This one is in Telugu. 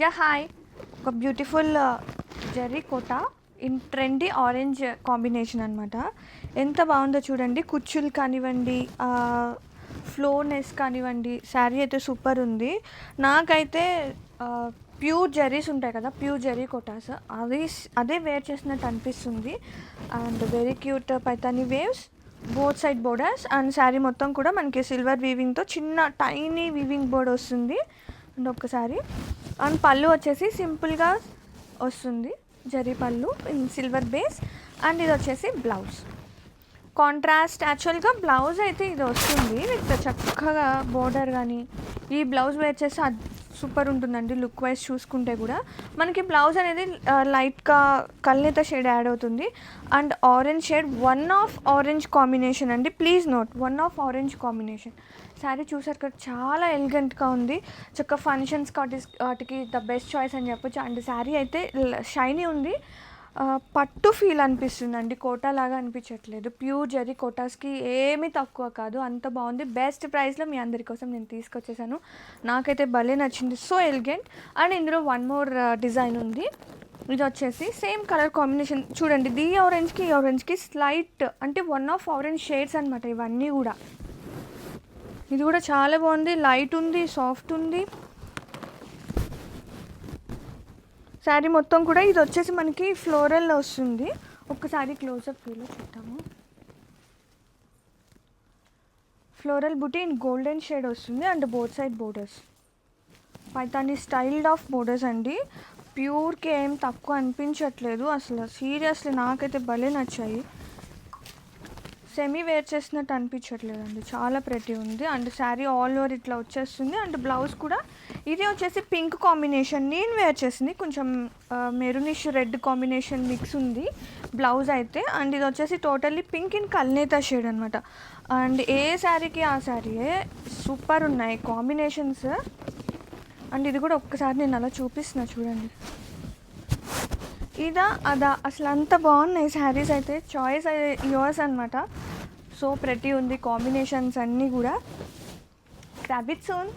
యా హాయ్ ఒక beautiful Jerry Kota in trendy orange combination అనమాట ఎంత బాగుందో చూడండి. కుచ్చులు కానివ్వండి ఫ్లోనెస్ కానివ్వండి శారీ అయితే సూపర్ ఉంది. నాకైతే ప్యూర్ జెర్రీస్ ఉంటాయి కదా ప్యూర్ జెర్రీ కోటాస్ అది అదే వేర్ చేసినట్టు అనిపిస్తుంది. And very cute Paithani waves both side borders and sari మొత్తం కూడా మనకి సిల్వర్ వీవింగ్తో చిన్న టైనీ వీవింగ్ బోర్డ్ వస్తుంది. అండ్ ఒక్కసారి అండ్ పళ్ళు వచ్చేసి సింపుల్గా వస్తుంది. జరీ పళ్ళు ఇన్ సిల్వర్ బేస్. అండ్ ఇది వచ్చేసి బ్లౌజ్. కాంట్రాస్ట్ యాక్చువల్గా బ్లౌజ్ అయితే ఇది వస్తుంది. విత్ చక్కగా బోర్డర్ కానీ ఈ బ్లౌజ్ వేర్ చేసి సూపర్ ఉంటుందండి లుక్ వైజ్ చూసుకుంటే కూడా. మనకి బ్లౌజ్ అనేది లైట్గా కల్నేత షేడ్ యాడ్ అవుతుంది. And orange shade one of orange combination అండి. Please note one of orange combination. Sari చూసారు కదా చాలా ఎలిగెంట్గా ఉంది. చక్క ఫంక్షన్స్ వాటి వాటికి ద బెస్ట్ చాయిస్ అని చెప్పొచ్చు. అండ్ శారీ అయితే షైనీ ఉంది. పట్టు ఫీల్ అనిపిస్తుందండి. కోటా లాగా అనిపించట్లేదు ప్యూర్ జరీ కోటాస్కి ఏమీ తక్కువ కాదు. అంత బాగుంది. బెస్ట్ ప్రైస్లో మీ అందరి కోసం నేను తీసుకొచ్చేసాను. నాకైతే భలే నచ్చింది. సో ఎలిగెంట్ అండ్ ఇందులో వన్ మోర్ డిజైన్ ఉంది. ఇది వచ్చేసి సేమ్ కలర్ కాంబినేషన్ చూడండి. ది ఆరెంజ్కి ఈ ఆరెంజ్కి స్లైట్ అంటే వన్ ఆఫ్ ఆరెంజ్ షేడ్స్ అనమాట ఇవన్నీ కూడా. ఇది కూడా చాలా బాగుంది. లైట్ ఉంది సాఫ్ట్ ఉంది. శారీ మొత్తం కూడా ఇది వచ్చేసి మనకి ఫ్లోరల్ వస్తుంది. ఒక్కసారి క్లోజప్ వ్యూలో చూద్దాము. Floral buti in golden shade వస్తుంది and both side borders Paithani styled of borders అండి. ప్యూర్కి ఏం తక్కువ అనిపించట్లేదు అసలు. సీరియస్లీ నాకైతే భలే నచ్చాయి. సెమీ వేర్ చేసినట్టు అనిపించట్లేదు అండి. చాలా ప్రతి ఉంది. అండ్ శారీ ఆల్ ఓవర్ ఇట్లా వచ్చేస్తుంది. అండ్ బ్లౌజ్ కూడా ఇది వచ్చేసి పింక్ కాంబినేషన్ నేను వేర్ చేసింది. కొంచెం మెరూనిష్ రెడ్ కాంబినేషన్ మిక్స్ ఉంది బ్లౌజ్ అయితే. అండ్ ఇది వచ్చేసి టోటల్లీ పింక్ ఇన్ కల్నేత షేడ్ అనమాట అండ్ ఏ శారీకి ఆ శారీయే సూపర్ ఉన్నాయి కాంబినేషన్స్ అండ్ ఇది కూడా ఒక్కసారి నేను అలా చూపిస్తున్నా చూడండి. ఇదా అదా. అసలు అంత బాగున్నాయి శారీస్ అయితే. చాయిస్ యువర్స్ అనమాట సో ప్రతి ఉంది. కాంబినేషన్స్ అన్నీ కూడా. క్రాబిట్ సోన్